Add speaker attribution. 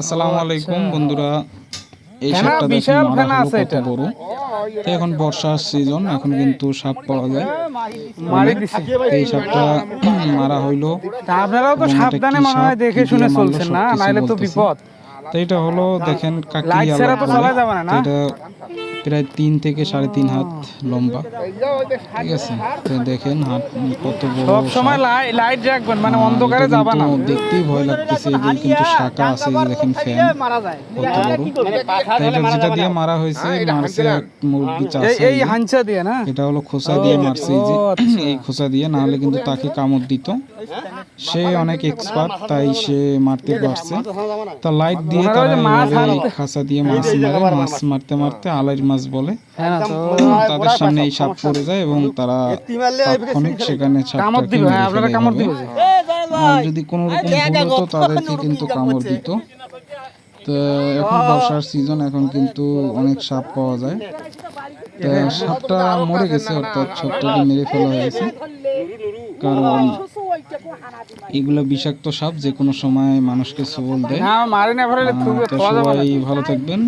Speaker 1: আসসালামু আলাইকুম বন্ধুরা এই সাপটা দেখুন মারা হলো কত বড়। তো এখন বর্ষার সিজন এখন কিন্তু সাপ পাওয়া যায়।
Speaker 2: মারি দিছে।
Speaker 1: এই সাপটা মারা হইল।
Speaker 2: আপনারাও তো সাবধানে মনে হয়
Speaker 1: সাপ,
Speaker 2: দেখে শুনে চলছেন না নাইলে তো বিপদ।
Speaker 1: তো এটা হলো দেখেন
Speaker 2: লাইট
Speaker 1: কাকি
Speaker 2: ছাড়া তো চলা যাবে না, না?
Speaker 1: এটা প্রায় তিন থেকে সাড়ে তিন হাত লম্বা। ঠিক আছে? তো দেখেন হাত কত বড়
Speaker 2: সব সময় লাইট রাখবেন মানে অন্ধকারে
Speaker 1: এটা
Speaker 2: যাবা না।
Speaker 1: দেখতেই ভয় লাগতেছে এদের কিন্তু শাখা আছে দেখেন ফ্যান। কত বড়। এটা যেটা দিয়ে মারা হয়েছে মারছে এক মুরগি চাষ
Speaker 2: এই এই হাঞ্চা দিয়ে না?
Speaker 1: এটা হলো খোসা দিয়ে মারছে এই যে।
Speaker 2: আচ্ছা।
Speaker 1: এই খোসা দিয়ে না হলে কিন্তু তাকে কামড় দিত। সে অনেক এক্সপার্ট তাই সে মারতে পারছে। তা লাইট দিয়ে তারা
Speaker 2: মাছ
Speaker 1: খাসা দিয়ে মাছ মারে মাছ মারতে মারতে আলাইর মাছ বলে
Speaker 2: হ্যাঁ
Speaker 1: তাদের সামনে এই সাপ পড়ে যায় এবং তারা তাৎক্ষণিক সেখানে সাপটাকে
Speaker 2: হ্যাঁ।
Speaker 1: আর যদি কোনো রকম ভুল হতো তাদেরকে কিন্তু কামড় দিত। তো এখন বর্ষার সিজন এখন কিন্তু অনেক সাপ পাওয়া যায়। তো সাপটা মরে গেছে অর্থাৎ সাপটাকে মেরে ফেলা হয়েছে। কারণ এগুলো বিষাক্ত সাপ যে কোনো সময় মানুষকে সবল দেয়। সবাই ভালো থাকবেন।